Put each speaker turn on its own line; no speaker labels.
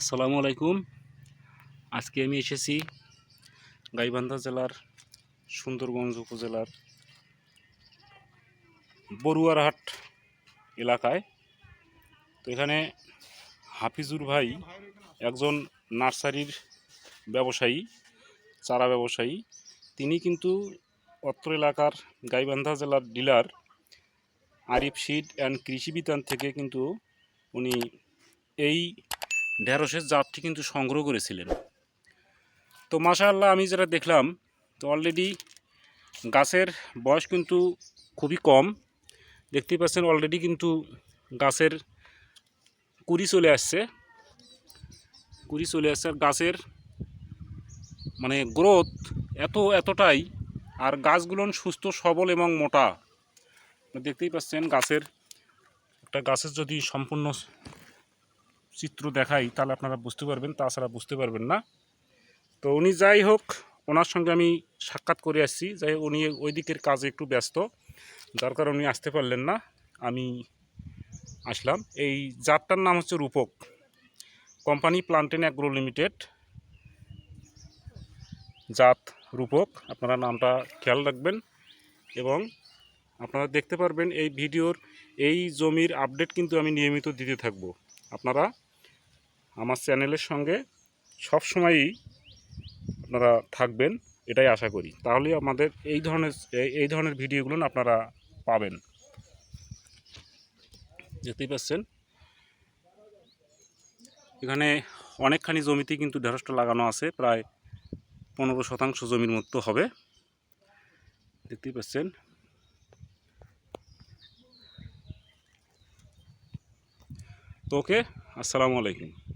আসসালামু আলাইকুম। আজকে আমি এসেছি গাইবান্ধা জেলার সুন্দরগঞ্জ উপজেলার বড়ুয়ারহাট এলাকায়। তো এখানে হাফিজুর ভাই একজন নার্সারির ব্যবসায়ী, চারা ব্যবসায়ী। তিনি কিন্তু অত্র এলাকার গাইবান্ধা জেলার dealer, Arif seed and Krishibitan থেকে কিন্তু উনি এই ঢেঁড়সের জাতটি কিন্তু সংগ্রহ করেছিলেন। তো মাশাআল্লাহ আমি যেটা দেখলাম, তো অলরেডি গাছের বয়স কিন্তু খুবই কম। দেখতেই পাচ্ছেন অলরেডি কিন্তু গাছের কুড়ি চলে আসছে। কুড়ি চলে আসছে আর গাছের মানে গ্রোথ এত, এতটাই, আর গাছগুলো সুস্থ, সবল এবং মোটা। দেখতেই পাচ্ছেন গাছের, একটা গাছের যদি সম্পূর্ণ চিত্র দেখাই, তাহলে আপনারা বুঝতে পারবেন, তাছাড়া বুঝতে পারবেন না। তো উনি যাই হোক, ওনার সঙ্গে আমি সাক্ষাৎ করে আসছি। যাই উনি ওই দিকের কাজে একটু ব্যস্ত, যার কারণে উনি আসতে পারলেন না। আমি আসলাম। এই জাতটার নাম হচ্ছে Rupak. Company plantain agro limited. জাত রূপক, আপনারা নামটা খেয়াল রাখবেন। এবং আপনারা দেখতে পারবেন, এই ভিডিওর এই জমির আপডেট কিন্তু আমি নিয়মিত দিতে থাকব। আপনারা আমার চ্যানেলের সঙ্গে সব সময়ই আপনারা থাকবেন, এটাই আশা করি। তাহলে আমাদের এই ধরনের, এই- ধরনের ভিডিওগুলো আপনারা পাবেন। দেখতেই পাচ্ছেন? এখানে অনেকখানি জমিতে কিন্তু ঢেঁড়সটা লাগানো আছে, প্রায় পনেরো শতাংশ জমির মতো হবে। দেখতেই পাচ্ছেন? তো ওকে, আসসালামু আলাইকুম।